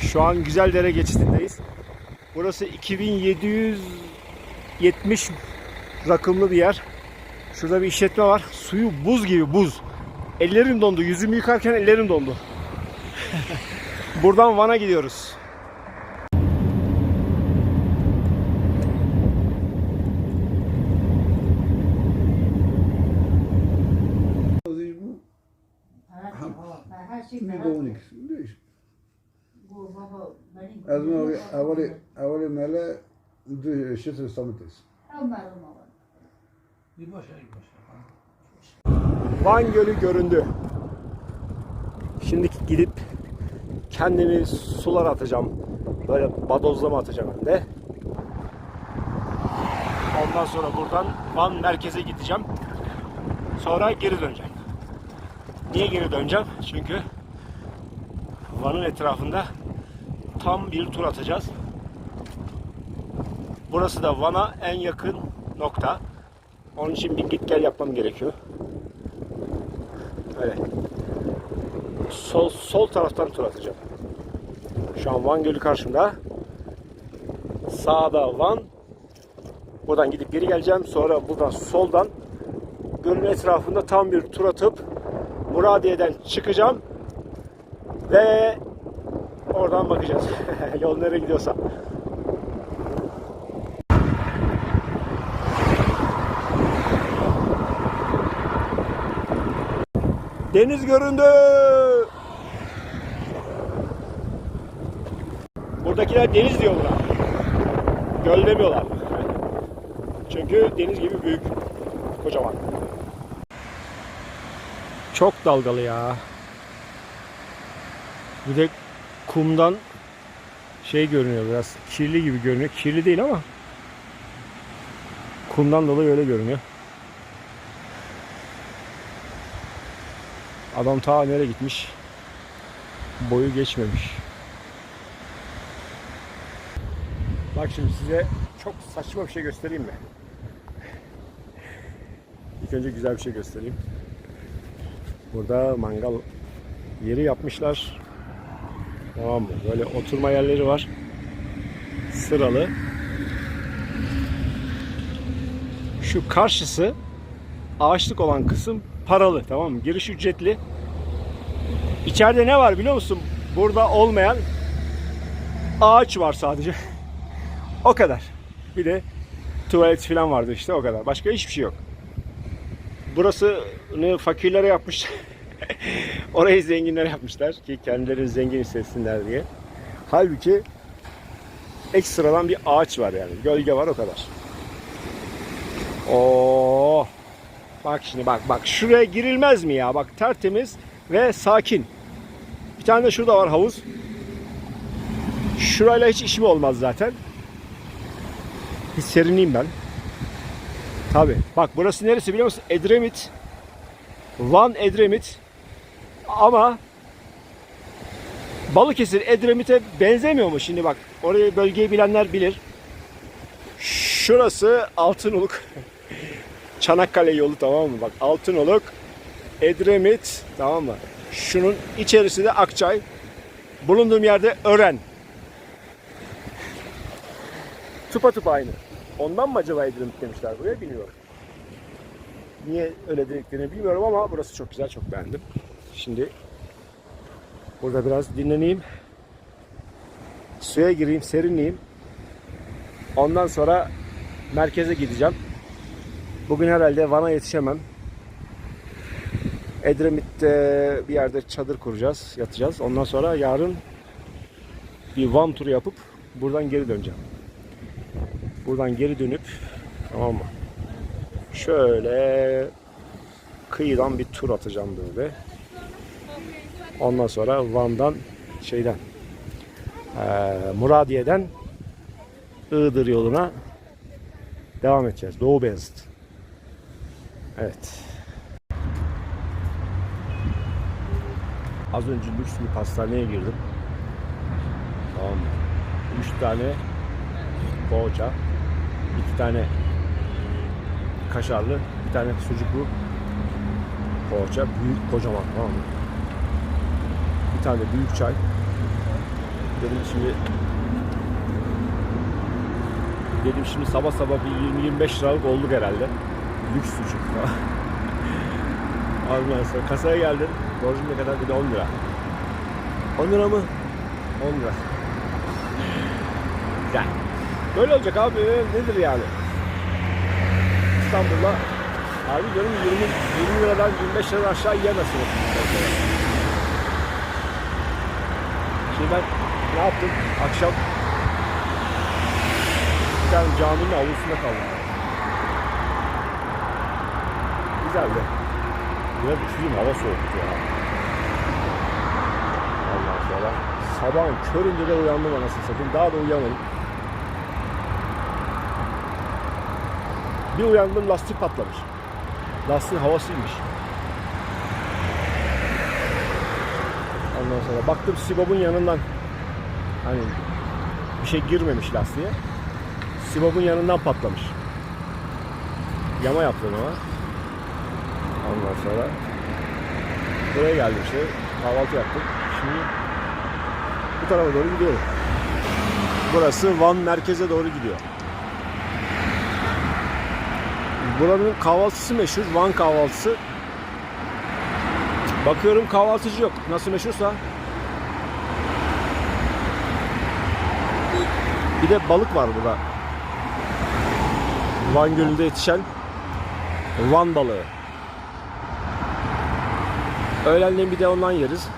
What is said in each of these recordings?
Şu an Güzeldere geçitindeyiz. Burası 2770 rakımlı bir yer. Şurada bir işletme var. Suyu buz gibi buz. Ellerim dondu. Yüzümü yıkarken ellerim dondu. Buradan Van'a gidiyoruz. Her şey baba. Ben her şey Şimdi merak doğum ediyorum. ikisi. Değiş. Bu baba benim. Az önce evveli evveli mele de şetir samites. Ömer'im baba. Bir boş ver, bir boş ver. Van Gölü göründü. Şimdi gidip kendimi sulara atacağım. Böyle badozlama atacağım hem de. Ondan sonra buradan Van merkeze gideceğim. Sonra geri döneceğim. Niye geri döneceğim? Çünkü Van'ın etrafında tam bir tur atacağız. Burası da Van'a en yakın nokta. Onun için bir git gel yapmam gerekiyor. Öyle. Sol, sol taraftan tur atacağım. Şu an Van Gölü karşımda. Sağda Van. Buradan gidip geri geleceğim. Sonra buradan soldan gölün etrafında tam bir tur atıp Muradiye'den çıkacağım. Ve oradan bakacağız. Yol nereye gidiyorsa. Deniz göründü. Buradakiler deniz diyor buna. Göl demiyorlar. Çünkü deniz gibi büyük. Kocaman. Çok dalgalı ya. Bir de kumdan şey görünüyor biraz kirli gibi görünüyor. Kirli değil ama kumdan dolayı öyle görünüyor. Adam ta nereye gitmiş? Boyu geçmemiş. Bak şimdi size çok saçma bir şey göstereyim mi? İlk önce güzel bir şey göstereyim. Burada mangal yeri yapmışlar. Tamam mı? Böyle oturma yerleri var. Sıralı. Şu karşısı ağaçlık olan kısım paralı tamam mı? Giriş ücretli. İçeride ne var biliyor musun? Burada olmayan ağaç var sadece. o kadar. Bir de tuvalet falan vardı işte o kadar. Başka hiçbir şey yok. Burası ne fakirlere yapmış. Orayı zenginlere yapmışlar ki kendileri zengin hissetsinler diye. Halbuki ekstradan bir ağaç var yani. Gölge var o kadar. Oo. Bak şimdi bak bak şuraya girilmez mi ya? Bak tertemiz ve sakin. Bir tane de şurada var havuz. Şurayla hiç işim olmaz zaten. Bir serinleyeyim ben. Tabi. Bak burası neresi biliyor musun? Edremit. Van Edremit. Ama Balıkesir Edremit'e benzemiyor mu şimdi bak. Orayı bölgeyi bilenler bilir. Şurası Altınoluk. Çanakkale yolu tamam mı? Bak Altınoluk, Edremit tamam mı? Şunun içerisi de Akçay. Bulunduğum yerde Ören. Tıpa tıpa aynı. Ondan mı acaba Edremit demişler buraya bilmiyorum. Niye öyle dediklerini bilmiyorum ama burası çok güzel, çok beğendim. Şimdi burada biraz dinleneyim. Suya gireyim, serinleyeyim. Ondan sonra merkeze gideceğim. Bugün herhalde Van'a yetişemem. Edremit'te bir yerde çadır kuracağız, yatacağız. Ondan sonra yarın bir Van turu yapıp buradan geri döneceğim. Buradan geri dönüp tamam mı? Şöyle kıyıdan bir tur atacağım böyle. Ondan sonra Van'dan şeyden eee, Muradiye'den Iğdır yoluna devam edeceğiz. Doğu Beyazıt. Evet. Az önce lüks bir pastaneye girdim. Tamam? Üç tane poğaça, iki tane kaşarlı, bir tane sucuklu poğaça. Büyük kocaman tamam mı? Bir tane büyük çay. Dedim şimdi Dedim şimdi sabah sabah bir 20-25 liralık olduk herhalde. Lüks sucuk falan. Ondan sonra kasaya geldim. Borcum ne kadar? Bir de 10 lira. 10 lira mı? 10 lira. Yani böyle olacak abi. Nedir yani? İstanbul'da abi diyorum 20, 20 liradan 25 liradan aşağı yiyemezsiniz. Şimdi ben ne yaptım? Akşam bir tane caminin avlusunda kaldım. Güzeldi. Biraz üşüdüm hava soğuktu ya. Ondan sonra sabahın köründe de uyandım anasını satayım. Daha da uyuyamadım. Bir uyandım lastik patlamış. Lastiğin havasıymış. Ondan sonra baktım Sibop'un yanından hani bir şey girmemiş lastiğe. Sibop'un yanından patlamış. Yama yaptım ama. Ondan sonra buraya geldim işte. Kahvaltı yaptık. Şimdi bu tarafa doğru gidiyorum. Burası Van merkeze doğru gidiyor. Buranın kahvaltısı meşhur. Van kahvaltısı. Bakıyorum kahvaltıcı yok. Nasıl meşhursa. Bir de balık var burada. Van Gölü'nde yetişen Van balığı. Öğlenleyin bir de ondan yeriz.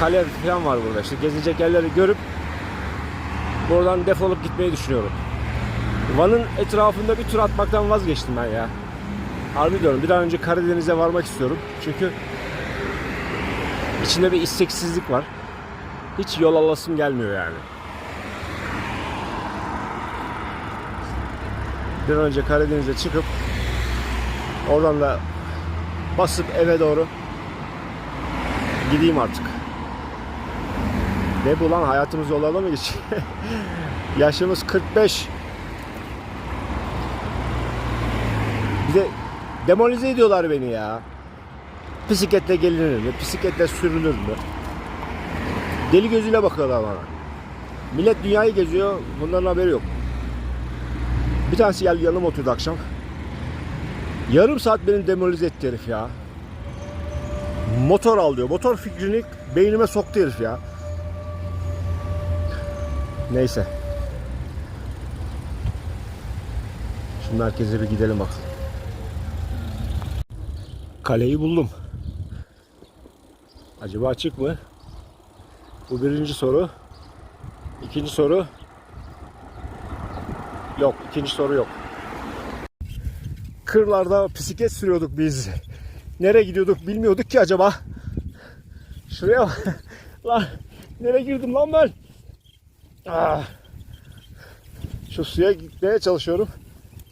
Kale falan var burada işte. Gezilecek yerleri görüp buradan defolup gitmeyi düşünüyorum. Van'ın etrafında bir tur atmaktan vazgeçtim ben ya. Harbi diyorum bir an önce Karadeniz'e varmak istiyorum. Çünkü içinde bir isteksizlik var. Hiç yol alasım gelmiyor yani. Bir an önce Karadeniz'e çıkıp oradan da basıp eve doğru gideyim artık. Ne bu lan hayatımız yollarda mı geçiyor? Yaşımız 45. Bir de demolize ediyorlar beni ya. Bisikletle gelinir mi? Bisikletle sürülür mü? Deli gözüyle bakıyorlar bana. Millet dünyayı geziyor. Bunların haberi yok. Bir tanesi geldi yanıma oturdu akşam. Yarım saat beni demolize etti herif ya. Motor al diyor. Motor fikrini beynime soktu herif ya. Neyse. Şu merkeze bir gidelim bakalım. Kaleyi buldum. Acaba açık mı? Bu birinci soru. İkinci soru. Yok, ikinci soru yok. Kırlarda bisiklet sürüyorduk biz. Nereye gidiyorduk bilmiyorduk ki acaba. Şuraya lan nereye girdim lan ben? Ah. Şu suya gitmeye çalışıyorum.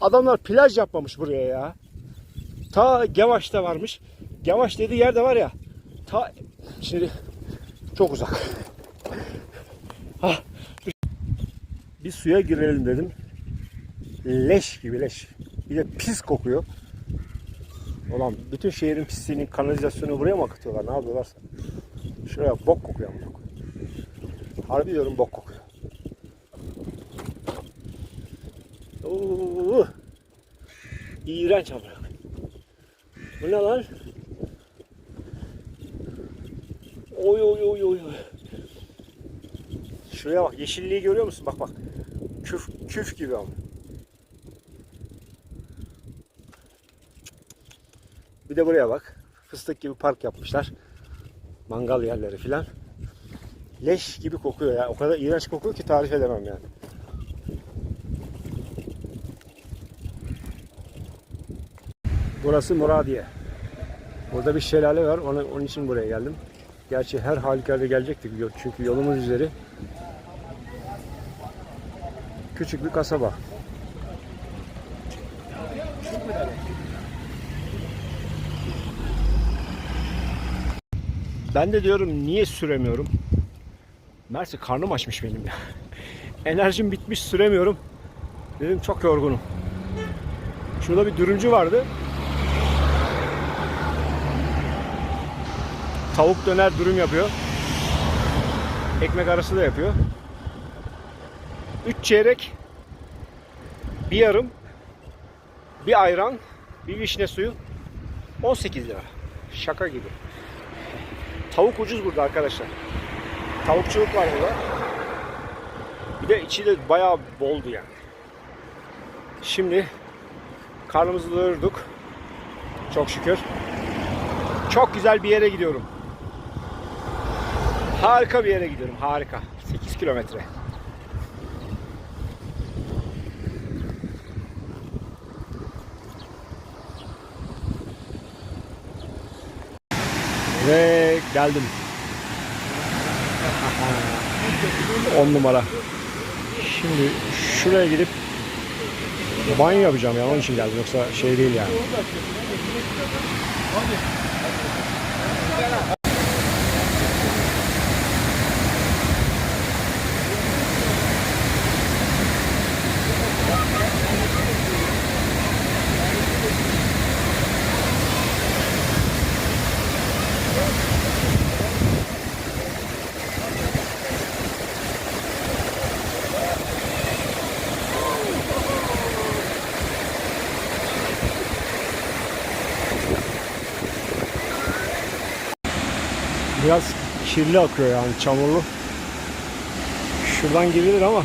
Adamlar plaj yapmamış buraya ya. Ta Gevaş'ta varmış. Gevaş dediği yerde var ya. Ta şimdi çok uzak. Ah. Bir suya girelim dedim. Leş gibi leş. Bir de pis kokuyor. Ulan bütün şehrin pisliğinin kanalizasyonu buraya mı akıtıyorlar? Ne yapıyorlarsa. Şuraya bok kokuyor amına koyayım. Harbi diyorum bok kokuyor. Oo. İğrenç koyayım. Bu ne lan? Oy oy oy oy. Şuraya bak yeşilliği görüyor musun? Bak bak. Küf küf gibi ama. Bir de buraya bak. Fıstık gibi park yapmışlar. Mangal yerleri filan. Leş gibi kokuyor ya. O kadar iğrenç kokuyor ki tarif edemem yani. Burası Muradiye. Burada bir şelale var. Onun, onun için buraya geldim. Gerçi her halükarda gelecektik çünkü yolumuz üzeri küçük bir kasaba. Ben de diyorum niye süremiyorum? Mersi karnım açmış benim ya. Enerjim bitmiş süremiyorum. Dedim çok yorgunum. Şurada bir dürümcü vardı. Tavuk döner dürüm yapıyor. Ekmek arası da yapıyor. 3 çeyrek, bir yarım, bir ayran, bir vişne suyu 18 lira. Şaka gibi. Tavuk ucuz burada arkadaşlar. Tavukçuluk var burada. Bir de içi de bayağı boldu yani. Şimdi karnımızı doyurduk. Çok şükür. Çok güzel bir yere gidiyorum. Harika bir yere gidiyorum. Harika. 8 kilometre. Ve geldim. 10 numara. Şimdi şuraya gidip banyo yapacağım ya onun için geldim yoksa şey değil yani. Biraz kirli akıyor yani çamurlu. Şuradan girilir ama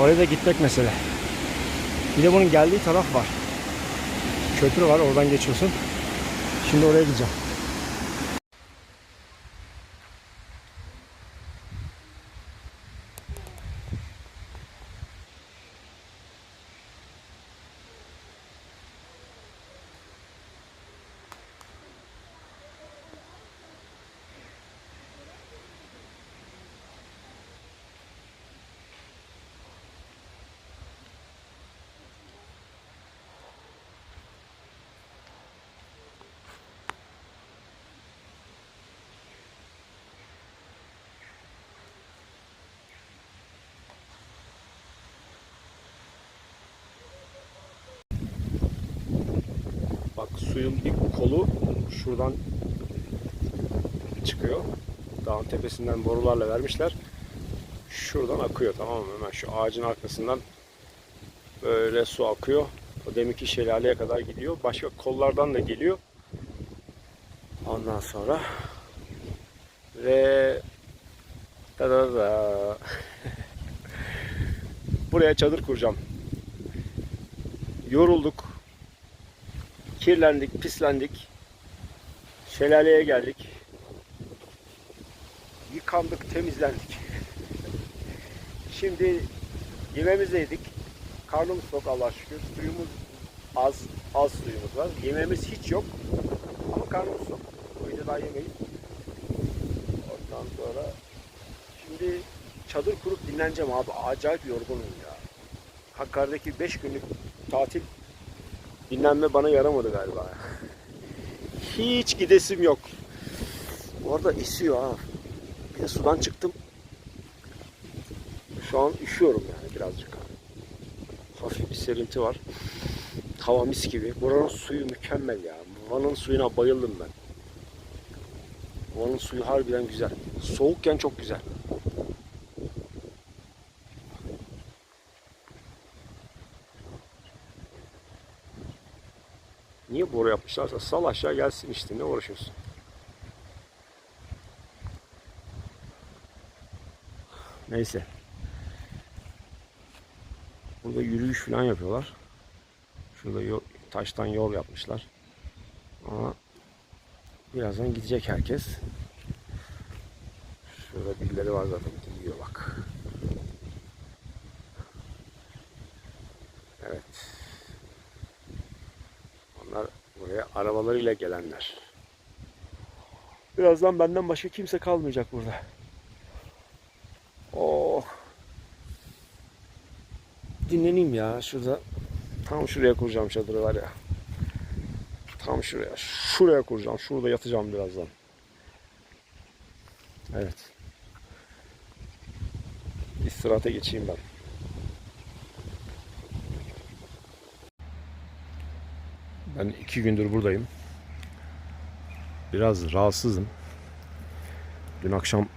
oraya da gitmek mesele. Bir de bunun geldiği taraf var. Köprü var oradan geçiyorsun. Şimdi oraya gideceğim. Bak suyun bir kolu şuradan çıkıyor. Dağın tepesinden borularla vermişler. Şuradan akıyor tamam mı? Hemen şu ağacın arkasından böyle su akıyor. O deminki şelaleye kadar gidiyor. Başka kollardan da geliyor. Ondan sonra ve da da da buraya çadır kuracağım. Yorulduk. Kirlendik, pislendik. Şelaleye geldik. Yıkandık, temizlendik. Şimdi yemeğimizi yedik. Karnımız tok Allah'a şükür. Suyumuz az, az suyumuz var. Yemeğimiz hiç yok. Ama karnımız tok. O yüzden daha yemeyiz. Ondan sonra şimdi çadır kurup dinleneceğim abi. Acayip yorgunum ya. Hakkari'deki 5 günlük tatil dinlenme bana yaramadı galiba. Hiç gidesim yok. Orada esiyor ha. Bir de sudan çıktım. Şu an üşüyorum yani birazcık. Hafif bir serinti var. Hava mis gibi. Buranın suyu mükemmel ya. Van'ın suyuna bayıldım ben. Van'ın suyu harbiden güzel. Soğukken çok güzel. Niye boru yapmışlarsa sal aşağı gelsin işte ne uğraşıyorsun? Neyse. Burada yürüyüş falan yapıyorlar. Şurada yol, taştan yol yapmışlar. Ama birazdan gidecek herkes. Şurada birileri var zaten gidiyor bak. Evet. Onlar buraya arabalarıyla gelenler. Birazdan benden başka kimse kalmayacak burada. Oh. Dinleneyim ya şurada. Tam şuraya kuracağım çadırı var ya. Tam şuraya. Şuraya kuracağım. Şurada yatacağım birazdan. Evet. İstirahate geçeyim ben. Ben iki gündür buradayım. Biraz rahatsızım. Dün akşam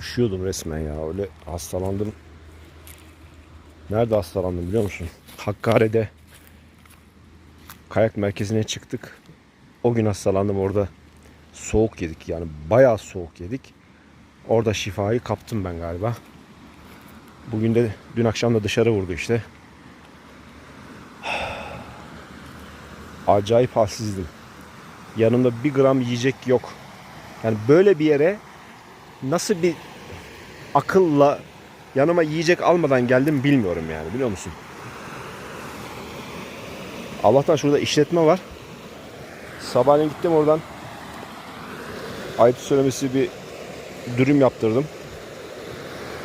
Üşüyordum resmen ya. Öyle hastalandım. Nerede hastalandım biliyor musun? Hakkari'de kayak merkezine çıktık. O gün hastalandım orada. Soğuk yedik yani bayağı soğuk yedik. Orada şifayı kaptım ben galiba. Bugün de dün akşam da dışarı vurdu işte. Acayip halsizdim. Yanımda bir gram yiyecek yok. Yani böyle bir yere nasıl bir akılla yanıma yiyecek almadan geldim bilmiyorum yani biliyor musun? Allah'tan şurada işletme var. Sabahleyin gittim oradan. Ayıp söylemesi bir dürüm yaptırdım.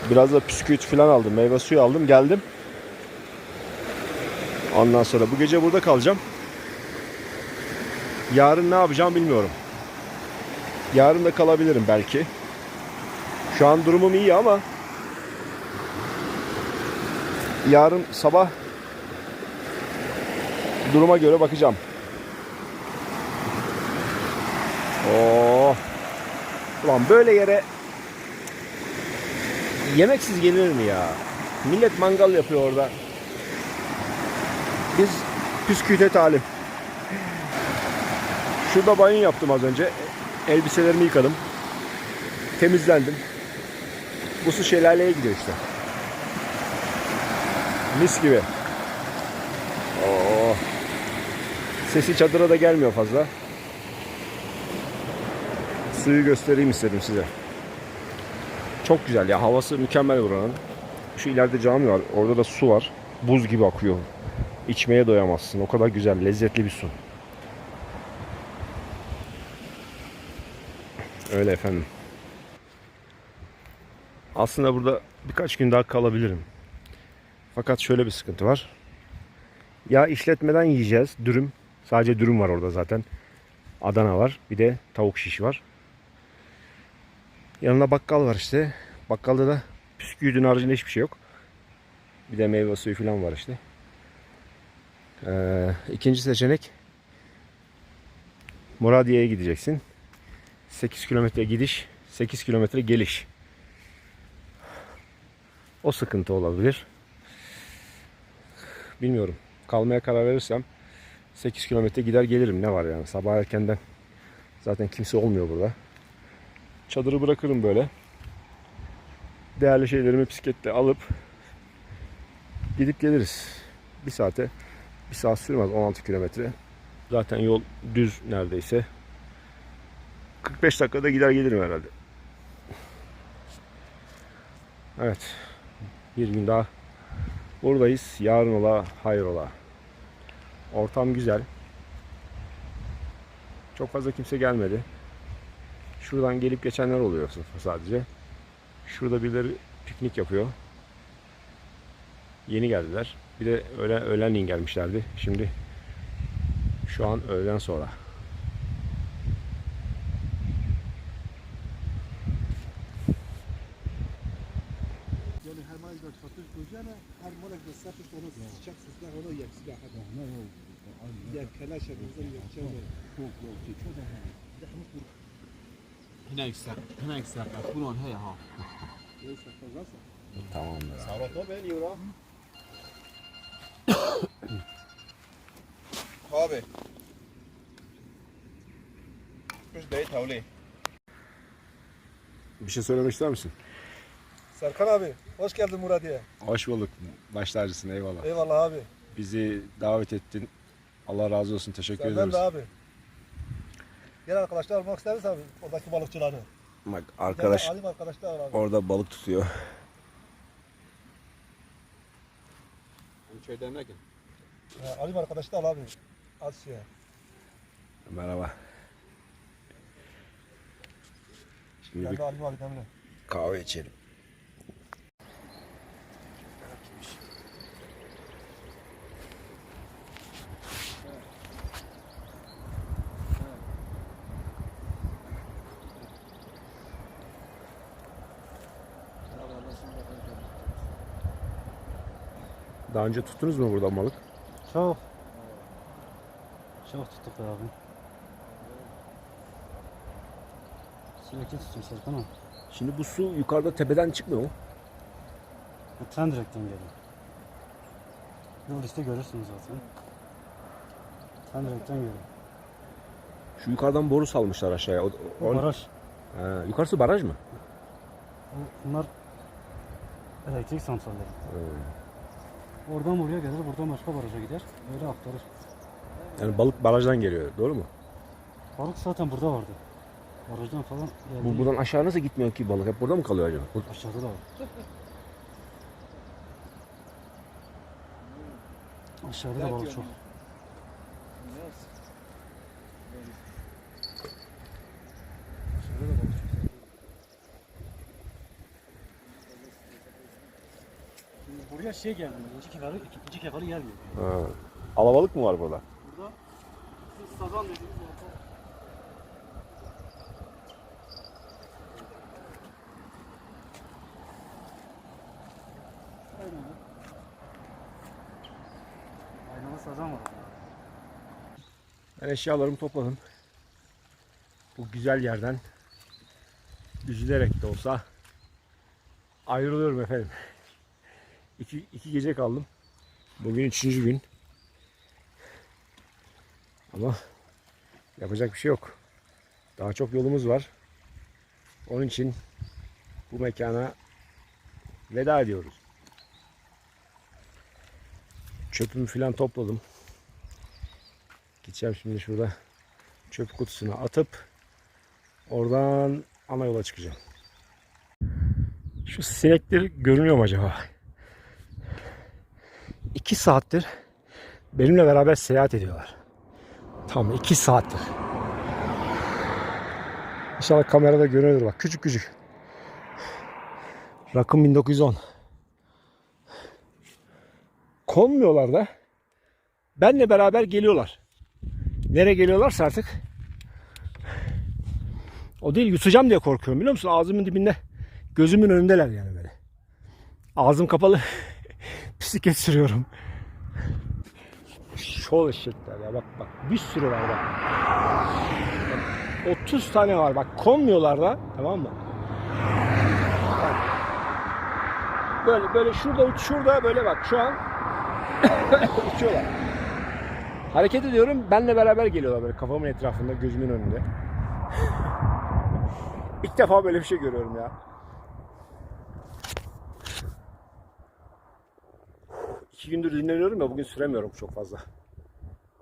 Biraz da bisküvit falan aldım. Meyve suyu aldım. Geldim. Ondan sonra bu gece burada kalacağım. Yarın ne yapacağım bilmiyorum. Yarın da kalabilirim belki. Şu an durumum iyi ama yarın sabah duruma göre bakacağım. Oo. Ulan böyle yere yemeksiz gelir mi ya? Millet mangal yapıyor orada. Biz püsküte talim. Şurada banyo yaptım az önce. Elbiselerimi yıkadım. Temizlendim. Bu su şelaleye gidiyor işte. Mis gibi. Oo. Sesi çadıra da gelmiyor fazla. Suyu göstereyim istedim size. Çok güzel ya. Havası mükemmel buranın. Şu ileride cami var. Orada da su var. Buz gibi akıyor. İçmeye doyamazsın. O kadar güzel, lezzetli bir su. Öyle efendim. Aslında burada birkaç gün daha kalabilirim. Fakat şöyle bir sıkıntı var. Ya işletmeden yiyeceğiz. Dürüm. Sadece dürüm var orada zaten. Adana var. Bir de tavuk şiş var. Yanında bakkal var işte. Bakkalda da bisküvinin haricinde hiçbir şey yok. Bir de meyve suyu falan var işte. Ee, ikinci seçenek Muradiye'ye gideceksin. 8 kilometre gidiş, 8 kilometre geliş. O sıkıntı olabilir. Bilmiyorum. Kalmaya karar verirsem 8 kilometre gider gelirim. Ne var yani? Sabah erkenden zaten kimse olmuyor burada. Çadırı bırakırım böyle. Değerli şeylerimi bisikletle alıp gidip geliriz. Bir saate bir saat sürmez 16 kilometre. Zaten yol düz neredeyse. 45 dakikada gider gelirim herhalde. Evet. Bir gün daha buradayız. Yarın ola hayır ola. Ortam güzel. Çok fazla kimse gelmedi. Şuradan gelip geçenler oluyor sadece. Şurada birileri piknik yapıyor. Yeni geldiler. Bir de öğlen, öğlenleyin gelmişlerdi. Şimdi şu an öğleden sonra. Yani her mal dört fatır kocana her malak da sapış onu sıcak sesler onu yak silah hadi. Ya kelaş yapıyorsan yakacağım. هناك سقف هناك سقف كلهم هي ها Neyse fazlasa. Tamamdır. Sağlıkla ben yura. خوابه مش بعيد حواليه Bir şey söylemek ister misin? Serkan abi Hoş geldin Muradiye. Hoş bulduk. Baş tacısın eyvallah. Eyvallah abi. Bizi davet ettin. Allah razı olsun. Teşekkür Senden ediyoruz. de abi. Gel arkadaşlar almak ister misin abi oradaki balıkçıları? Bak arkadaş Alayım arkadaşlar abi. orada balık tutuyor. Çay şey demlekin. Ha, Alayım arkadaşlar abi. At şeye. Merhaba. Şimdi Ben de alayım abi demle. kahve içelim. Daha önce tuttunuz mu buradan balık? Çok. Çok tuttuk abi. Sürekli tutuyorum Serkan ama. Şimdi bu su yukarıda tepeden çıkmıyor mu? Tren direkten geliyor. Yol işte görürsünüz zaten. Tren direkten geliyor. Şu yukarıdan boru salmışlar aşağıya. O, o- Bu baraj. Ha, yukarısı baraj mı? Bu- Bunlar elektrik santralleri. Oradan buraya gelir, buradan başka baraja gider. Böyle aktarır. Yani balık barajdan geliyor. Doğru mu? Balık zaten burada vardı. Barajdan falan geldi. Bu buradan aşağı nasıl gitmiyor ki balık? Hep burada mı kalıyor acaba? Bu- Aşağıda da var. Aşağıda da balık çok. Aşağıda da balık çok. Şimdi buraya şey geldi. İkinci kefalı, ikinci kefalı gelmiyor. Ha. Alabalık mı var burada? Burada siz sazan dediğiniz orta. Aynen. Aynalı sazan var. Ben eşyalarımı topladım. Bu güzel yerden üzülerek de olsa ayrılıyorum efendim. İki, iki gece kaldım. Bugün üçüncü gün. Ama yapacak bir şey yok. Daha çok yolumuz var. Onun için bu mekana veda ediyoruz. Çöpümü filan topladım. Gideceğim şimdi şurada çöp kutusuna atıp oradan ana yola çıkacağım. Şu sinekler görünüyor mu acaba? İki saattir benimle beraber seyahat ediyorlar. Tam iki saattir. İnşallah kamerada görünür bak küçük küçük. Rakım 1910. Konmuyorlar da benle beraber geliyorlar. Nereye geliyorlarsa artık o değil yutacağım diye korkuyorum biliyor musun? Ağzımın dibinde gözümün önündeler yani böyle. Ağzım kapalı bisiklet sürüyorum. Şol eşekler ya bak bak bir sürü var bak. Bak, 30 tane var bak konmuyorlar da tamam mı? Bak. Böyle böyle şurada şurada böyle bak şu an uçuyorlar. Hareket ediyorum. Benle beraber geliyorlar böyle kafamın etrafında, gözümün önünde. İlk defa böyle bir şey görüyorum ya. İki gündür dinleniyorum ya bugün süremiyorum çok fazla.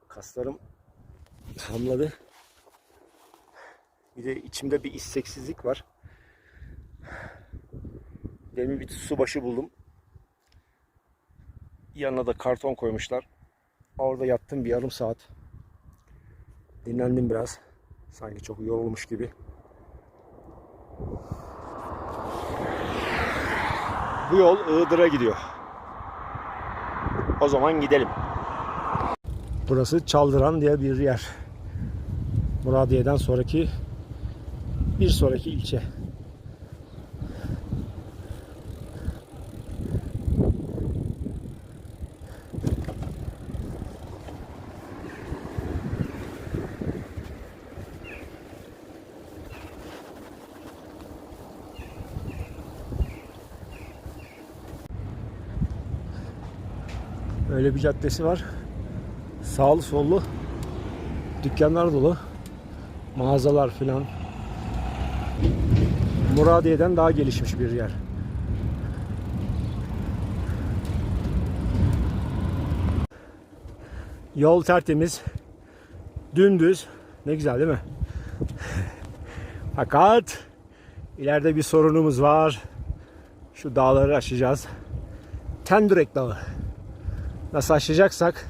Kaslarım hamladı. Bir de içimde bir isteksizlik var. Demin bir su başı buldum. Yanına da karton koymuşlar. Orada yattım bir yarım saat. Dinlendim biraz. Sanki çok yorulmuş gibi. Bu yol Iğdır'a gidiyor. O zaman gidelim. Burası Çaldıran diye bir yer. Muradiye'den sonraki bir sonraki ilçe. Öyle bir caddesi var. Sağlı sollu dükkanlar dolu. Mağazalar filan. Muradiye'den daha gelişmiş bir yer. Yol tertemiz. Dümdüz. Ne güzel değil mi? Fakat ileride bir sorunumuz var. Şu dağları aşacağız. Tendürek Dağı. Nasıl aşacaksak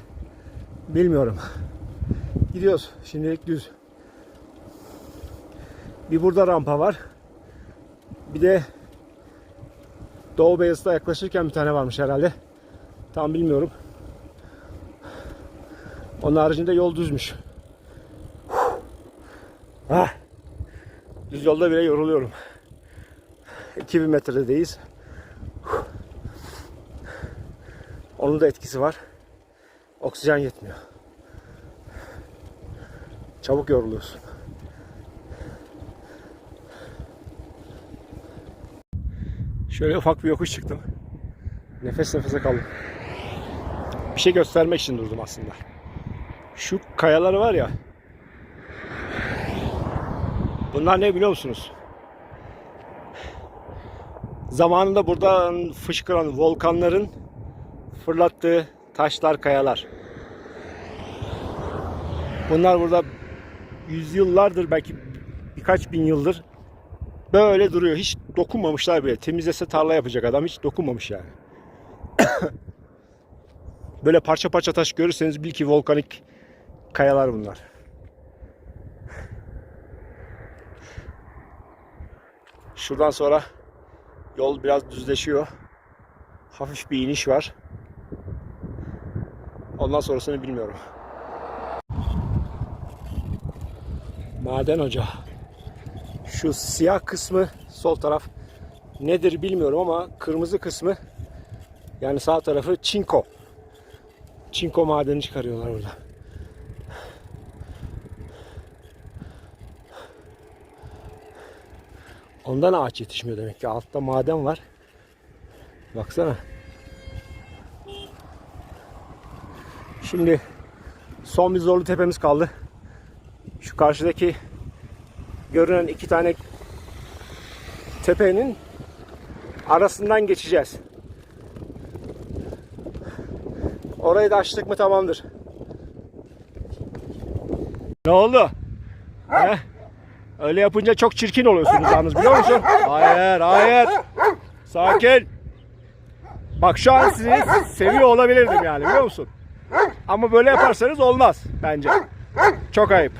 bilmiyorum. Gidiyoruz. Şimdilik düz. Bir burada rampa var. Bir de Doğu Beyazıt'a yaklaşırken bir tane varmış herhalde. Tam bilmiyorum. Onun haricinde yol düzmüş. Ah. Düz yolda bile yoruluyorum. 2000 metredeyiz. Onun da etkisi var. Oksijen yetmiyor. Çabuk yoruluyorsun. Şöyle ufak bir yokuş çıktım. Nefes nefese kaldım. Bir şey göstermek için durdum aslında. Şu kayalar var ya. Bunlar ne biliyor musunuz? Zamanında buradan fışkıran volkanların fırlattığı taşlar, kayalar. Bunlar burada yüzyıllardır belki birkaç bin yıldır böyle duruyor. Hiç dokunmamışlar bile. Temizlese tarla yapacak adam hiç dokunmamış yani. böyle parça parça taş görürseniz bil ki volkanik kayalar bunlar. Şuradan sonra yol biraz düzleşiyor. Hafif bir iniş var. Ondan sonrasını bilmiyorum. Maden ocağı. Şu siyah kısmı sol taraf nedir bilmiyorum ama kırmızı kısmı yani sağ tarafı çinko. Çinko madeni çıkarıyorlar burada. Ondan ağaç yetişmiyor demek ki. Altta maden var. Baksana. Şimdi son bir zorlu tepemiz kaldı. Şu karşıdaki görünen iki tane tepenin arasından geçeceğiz. Orayı da açtık mı tamamdır. Ne oldu? He? Öyle yapınca çok çirkin oluyorsunuz yalnız biliyor musun? Hayır, hayır. Sakin. Bak şu an sizi seviyor olabilirdim yani biliyor musun? Ama böyle yaparsanız olmaz bence. Çok ayıp.